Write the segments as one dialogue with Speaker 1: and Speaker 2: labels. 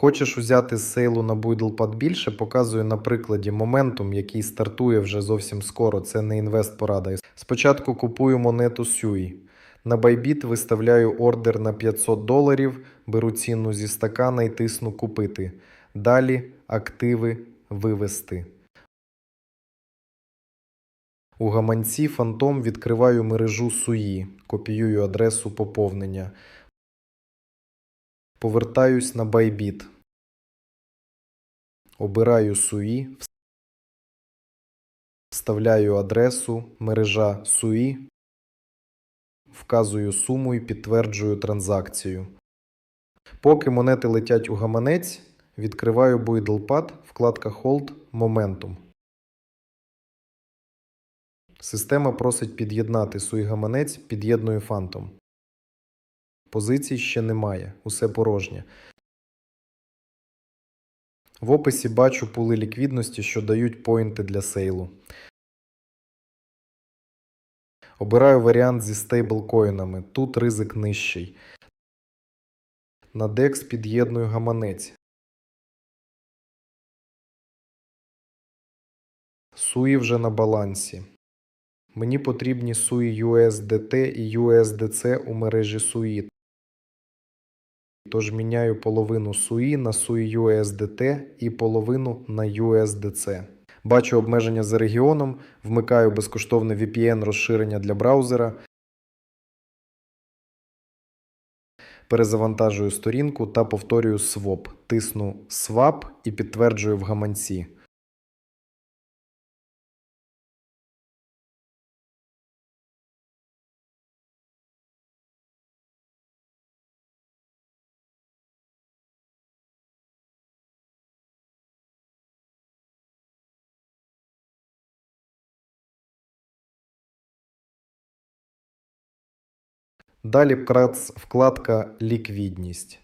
Speaker 1: Хочеш узяти з сейлу на Buidlepad більше, показую на прикладі Momentum, який стартує вже зовсім скоро. Це не інвест порада. Спочатку купую монету SUI. На Bybit виставляю ордер на 500 доларів, беру ціну зі стакана і тисну купити. Далі активи вивести. У гаманці Phantom відкриваю мережу SUI, копіюю адресу поповнення. Повертаюсь на Bybit. Обираю SUI, вставляю адресу, мережа SUI, вказую суму і підтверджую транзакцію. Поки монети летять у гаманець, відкриваю Buidlepad, вкладка Hold Momentum. Система просить під'єднати SUI гаманець, під'єдную Phantom. Позицій ще немає, усе порожнє. В описі бачу пули ліквідності, що дають поінти для сейлу. Обираю варіант зі стейблкоїнами. Тут ризик нижчий. На DEX під'єдную гаманець. SUI вже на балансі. Мені потрібні SUI USDT і USDC у мережі SUI. Тож міняю половину SUI на SUI USDT і половину на USDC. Бачу обмеження за регіоном, вмикаю безкоштовне VPN розширення для браузера. Перезавантажую сторінку та повторюю SWAP. Тисну SWAP і підтверджую в гаманці. Далі вкладка Ліквідність.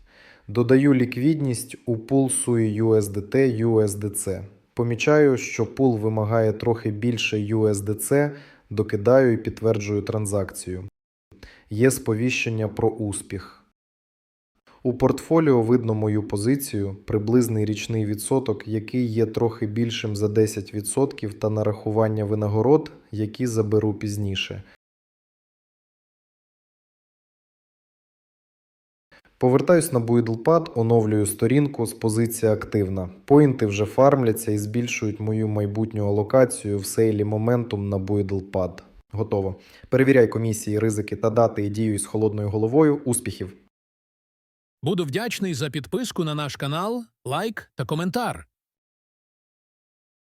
Speaker 1: Додаю ліквідність у пул SUI USDT USDC. Помічаю, що пул вимагає трохи більше USDC, докидаю і підтверджую транзакцію. Є сповіщення про успіх. У портфоліо видно мою позицію, приблизний річний відсоток, який є трохи більшим за 10% та нарахування винагород, які заберу пізніше. Повертаюсь на Buidlepad, оновлюю сторінку з позиції активна. Поінти вже фармляться і збільшують мою майбутню алокацію в сейлі Momentum на Buidlepad. Готово. Перевіряй комісії, ризики та дати і дію з холодною головою. Успіхів!
Speaker 2: Буду вдячний за підписку на наш канал, лайк та коментар.